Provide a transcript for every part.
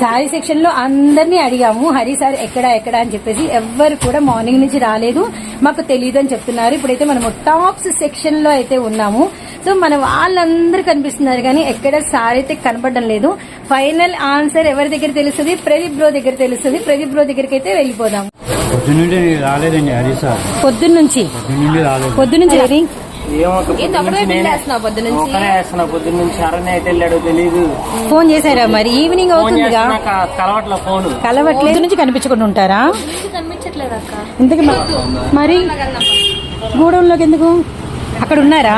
శారీ సెక్షన్లో అందరినీ అడిగాము హరి సార్ ఎక్కడ ఎక్కడ? అని చెప్పేసి ఎవ్వరు కూడా మార్నింగ్ నుంచి రాలేదు. మాకు తెలియదు అని చెప్తున్నారు. ఇప్పుడైతే మనము టాప్స్ సెక్షన్లో అయితే ఉన్నాము. సో మన వాళ్ళందరూ కనిపిస్తున్నారు కానీ ఎక్కడ సార్ అయితే కనపడడం లేదు. ఫైనల్ ఆన్సర్ ఎవరి దగ్గర తెలుస్తుంది? ప్రదీప్ బ్రో దగ్గర తెలుస్తుంది. ప్రదీప్ బ్రో దగ్గరికి అయితే వెళ్ళిపోదాం. పొద్దున్నుండి రాలేదండి హరి సార్. పొద్దున్న నుంచి పొద్దున్నుండి రాలేదు. పొద్దున్న ఫోన్ చేశారా మరి? ఈవినింగ్ ఫోన్ కలవట్లేదు నుంచి కనిపించకుండా ఉంటారా? ఇంతకీ మరి? గూడెంలోకి ఎందుకు? అక్కడ ఉన్నారా?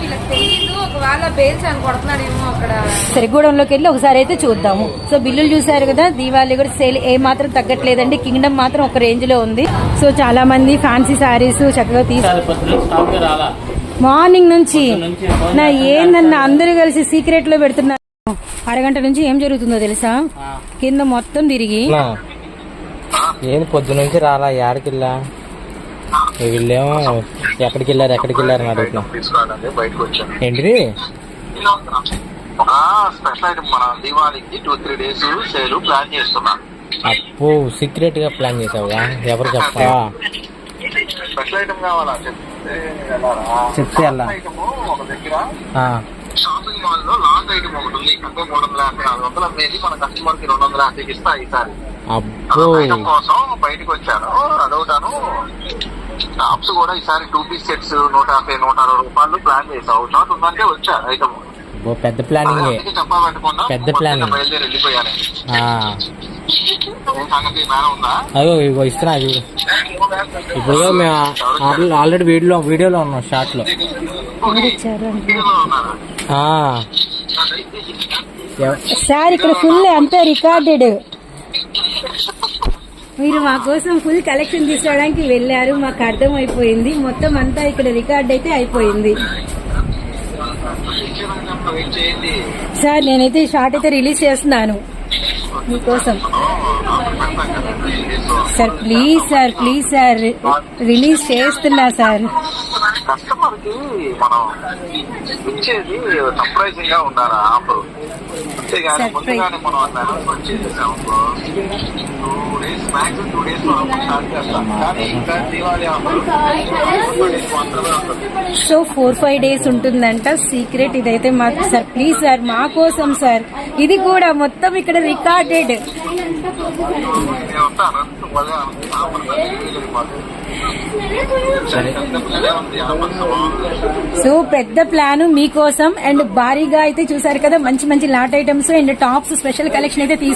వీళ్ళకి తెలియదు ఒకవేళ బేల్స్ అని కొడుతున్నాడేమో అక్కడ. సరే గూడెంలోకి వెళ్ళి ఒకసారి అయితే చూద్దాము. సో బిల్లులు చూసారు కదా దీవాలి కూడా సేల్ ఏ మాత్రం తగ్గట్లేదండి. కింగ్డమ్ మాత్రం ఒక రేంజ్లో ఉంది. సో చాలా మంది ఫ్యాన్సీ శారీస్ చక్కగా తీసు పొద్దున్న స్టాక్ రాలా. మార్నింగ్ నుంచి నా ఏందన్న అందరూ కలిసి సీక్రెట్లో పెడుతున్నారు. అరగంట నుంచి ఏం జరుగుతుందో తెలుసా? కింద మొత్తం తిరిగి ఏంది పొద్దు నుంచి రాలా యాడికిల్లా వీళ్ళేమో ఎక్కడికి వెళ్ళారు ఎక్కడికి వెళ్ళారు అని అడుగుతున్నా. తీసుకురావడానికి బయటకు వచ్చాను ఏంటిది? ఒక స్పెషల్ ఐటమ్ మన దీవాళికి two three days sale plan చేస్తున్నా. అప్పు సీక్రెట్గా ప్లాన్ చేసావుగా? ఎవరు చెప్పా స్పెషల్ ఐటమ్ కావాలా వెళ్ళాలా? చెప్తే ఒక దగ్గర. షాపింగ్ మాల్లో లాంగ్ ఐటమ్ ఒకటి ఉంది. అంటే మూడు వందల యాభై నాలుగు వందలు అమ్మేది మన కస్టమర్కి రెండు వందల యాభైకి ఇస్తా ఈసారి ఐటమ్ కోసం బయటకు వచ్చాను. అడుగుతాను. టాప్స్ కూడా ఈసారి టూ పీస్ సెట్స్ నూట యాభై నూట అరవై రూపాయలు ప్లాన్ చేసావు షార్ట్ ఉందంటే వచ్చా ఐటమ్ పెద్ద ప్లానింగ్ పెద్ద planning. బయలుదేరి వెళ్ళిపోయాను. అదో ఇగో ఇస్తున్నా చూడు ఇప్పుడు మేము ఆల్రెడీ- ఆల్రెడీ వీడియోలో వీడియోలో ఉన్నాం షార్ట్లో సార్ ఇక్కడ ఫుల్ అంతా రికార్డెడ్. మీరు మా కోసం ఫుల్ కలెక్షన్ తీసుకోవడానికి వెళ్ళారు మాకు అర్థం అయిపోయింది మొత్తం అంతా ఇక్కడ రికార్డ్ అయితే అయిపోయింది. సార్ నేనైతే షార్ట్ అయితే రిలీజ్ చేస్తున్నాను. మీకోసం. Sir please sir please sir release చేస్తున్నా సార్. కస్టమర్కి మనం ఇచ్చేది సర్ప్రైజింగ్గా ఉండాలి ఆఫర్ అంతేగాని. ముందుగానే మనం చేసేసాం టూ డేస్ మ్యాక్సిమం టూ డేస్లో ఆఫర్ స్టార్ట్ చేస్తాం. కానీ ఇంకా దీవాలి ఆఫర్ టూ డేస్ మాత్రమే ఉంటుంది సో ఫోర్ ఫైవ్ డేస్ ఉంటుందంట. సీక్రెట్ ఇదైతే మా సార్ ప్లీజ్ సార్ మా కోసం సార్ ఇది కూడా మొత్తం ఇక్కడ రికార్డెడ్ సో పెద్ద ప్లాన్ మీకోసం అండ్ భారీగా అయితే చూసారు కదా మంచి మంచి lot items and tops special collection అయితే